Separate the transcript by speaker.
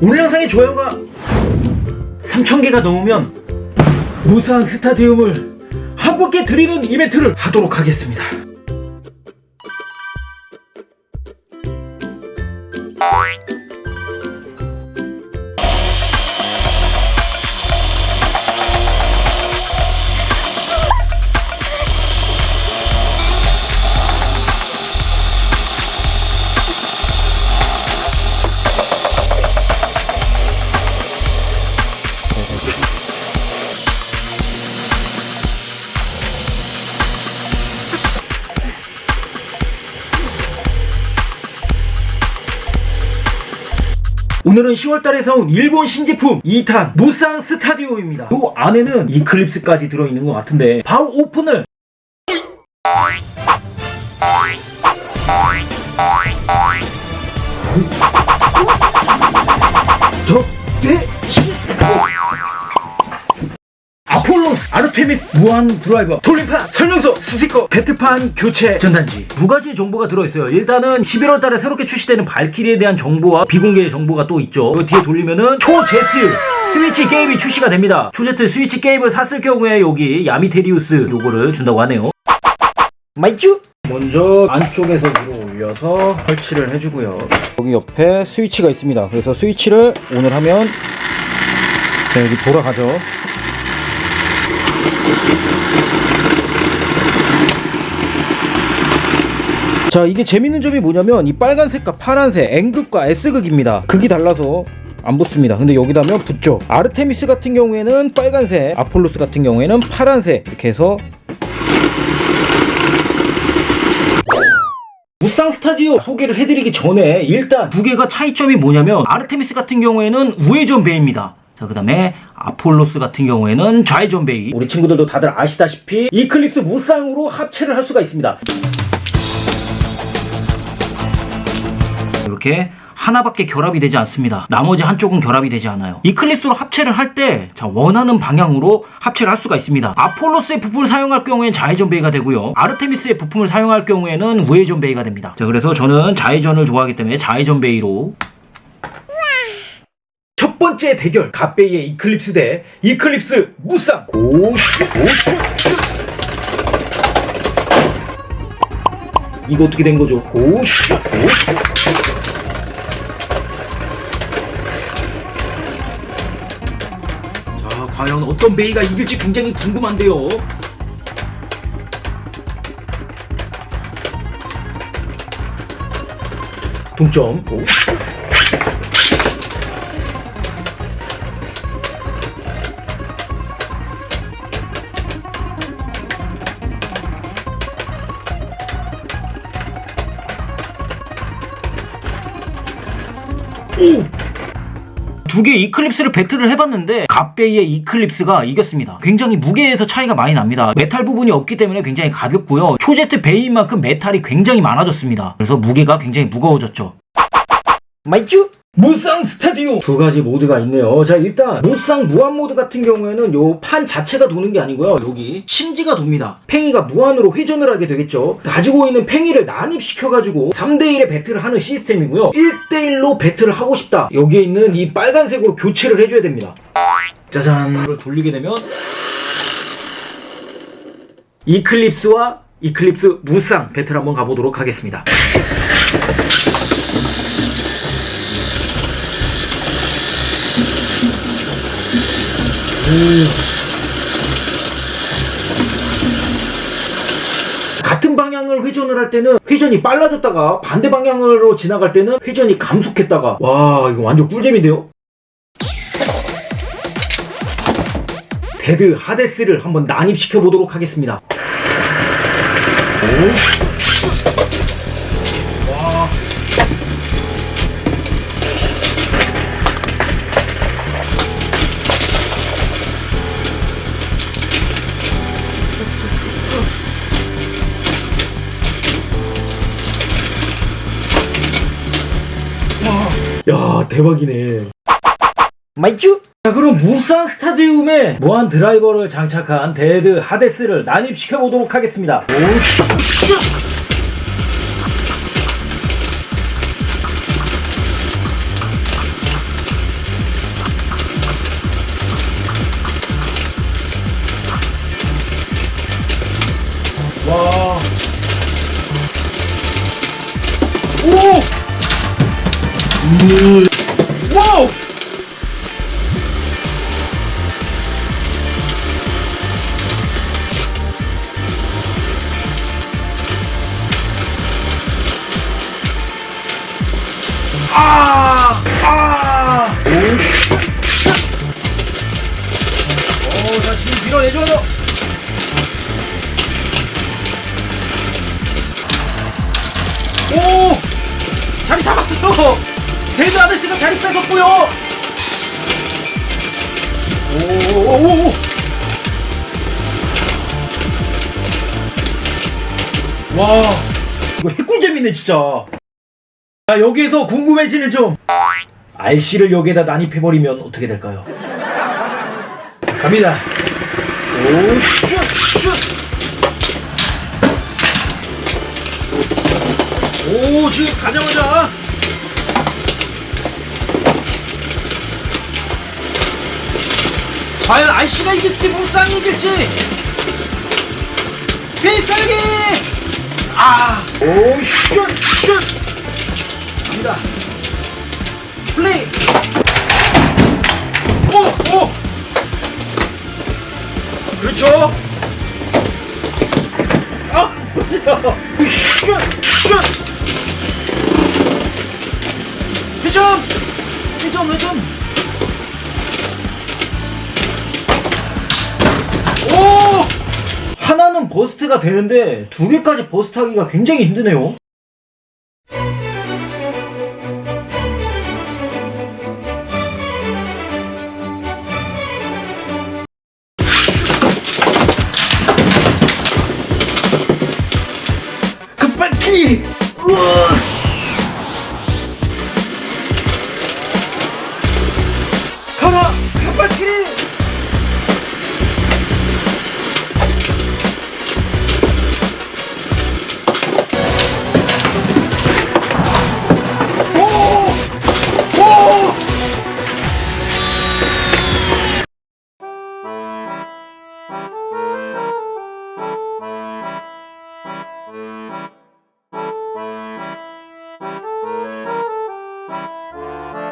Speaker 1: 오늘 영상의 좋아요가 3,000개가 넘으면 무상 스타디움을 한 분께 드리는 이벤트를 하도록 하겠습니다. 오늘은 10월달에 사온 일본 신제품 2탄 무쌍 스타디움입니다. 이 안에는 이클립스까지 들어있는 것 같은데 바로 오픈을 더 아폴로스, 아르테미스, 무한 드라이버, 돌림판, 설명서, 스티커, 배트판 교체 전단지 두 가지 정보가 들어있어요. 일단은 11월 달에 새롭게 출시되는 발키리에 대한 정보와 비공개 정보가 또 있죠. 그 뒤에 돌리면은 초제트 스위치 게임이 출시가 됩니다. 초제트 스위치 게임을 샀을 경우에 여기 야미테리우스 요거를 준다고 하네요.
Speaker 2: 마이쭈
Speaker 1: 먼저 안쪽에서 위로 올려서 설치를 해주고요.
Speaker 2: 여기 옆에 스위치가 있습니다 그래서 스위치를 오늘 하면 자, 여기 돌아가죠 자 이게 재밌는 점이 뭐냐면 이 빨간색과 파란색 N극과 S극입니다 극이 달라서 안 붙습니다 근데 여기다 하면 붙죠 아르테미스 같은 경우에는 빨간색 아폴로스 같은 경우에는 파란색 이렇게 해서
Speaker 1: 무쌍 스타디오 소개를 해드리기 전에 일단 두 개가 차이점이 뭐냐면 아르테미스 같은 경우에는 우회전 베이입니다. 자, 그 다음에 아폴로스 같은 경우에는 좌회전 베이. 우리 친구들도 다들 아시다시피 이클립스 무쌍으로 합체를 할 수가 있습니다. 이렇게 하나밖에 결합이 되지 않습니다. 나머지 한쪽은 결합이 되지 않아요. 이클립스로 합체를 할 때, 자, 원하는 방향으로 합체를 할 수가 있습니다. 아폴로스의 부품을 사용할 경우에는 좌회전 베이가 되고요. 아르테미스의 부품을 사용할 경우에는 우회전 베이가 됩니다. 자, 그래서 저는 좌회전을 좋아하기 때문에 좌회전 베이로 첫 번째 대결 갓베이의 이클립스 대 이클립스 무쌍 고슈 고슈 이거 어떻게 된 거죠? 고슈 고슈 과연 어떤 베이가 이길지 굉장히 궁금한데요. 동점. 고슈 두 개의 이클립스를 배틀을 해봤는데 갓베이의 이클립스가 이겼습니다. 굉장히 무게에서 차이가 많이 납니다. 메탈 부분이 없기 때문에 굉장히 가볍고요. 초제트 베이인 만큼 메탈이 굉장히 많아졌습니다. 그래서 무게가 굉장히 무거워졌죠.
Speaker 2: 마이쭈
Speaker 1: 무쌍 스타디움 두 가지 모드가 있네요. 자 일단 무쌍 무한 모드 같은 경우에는 요 판 자체가 도는 게 아니고요. 여기 심지가 돕니다. 팽이가 무한으로 회전을 하게 되겠죠. 가지고 있는 팽이를 난입시켜가지고 3대1의 배틀을 하는 시스템이고요. 1대1로 배틀을 하고 싶다. 여기에 있는 이 빨간색으로 교체를 해줘야 됩니다. 짜잔 이걸 돌리게 되면 이클립스와 이클립스 무쌍 배틀 한번 가보도록 하겠습니다. 같은 방향을 회전을 할 때는 회전이 빨라졌다가 반대 방향으로 지나갈 때는 회전이 감속했다가 와 이거 완전 꿀잼인데요? 데드 하데스를 한번 난입시켜 보도록 하겠습니다. 와. 야 대박이네.
Speaker 2: 마이쭈?
Speaker 1: 자 그럼 무쌍 스타디움에 무한 드라이버를 장착한 데드 하데스를 난입시켜 보도록 하겠습니다. 오슈 와우! 했으니까 자리 뺏었고요! 오오오오! 와, 이거 핵꿀잼이네, 진짜. 자, 여기에서 궁금해지는 점. RC를 여기에다 난입해버리면 어떻게 될까요? 갑니다. 오, 슛, 슛! 오, 지금 가자마자. 과연 RC가 이길지, 무쌍이 이길지. 필살기! 아! 오, 슛, 슛! 갑니다. 플레이! 오! 오! 그렇죠! 아! 슛! 슛! 회전! 회전, 회전! 버스트가 되는데 두 개까지 버스트하기가 굉장히 힘드네요. Bye.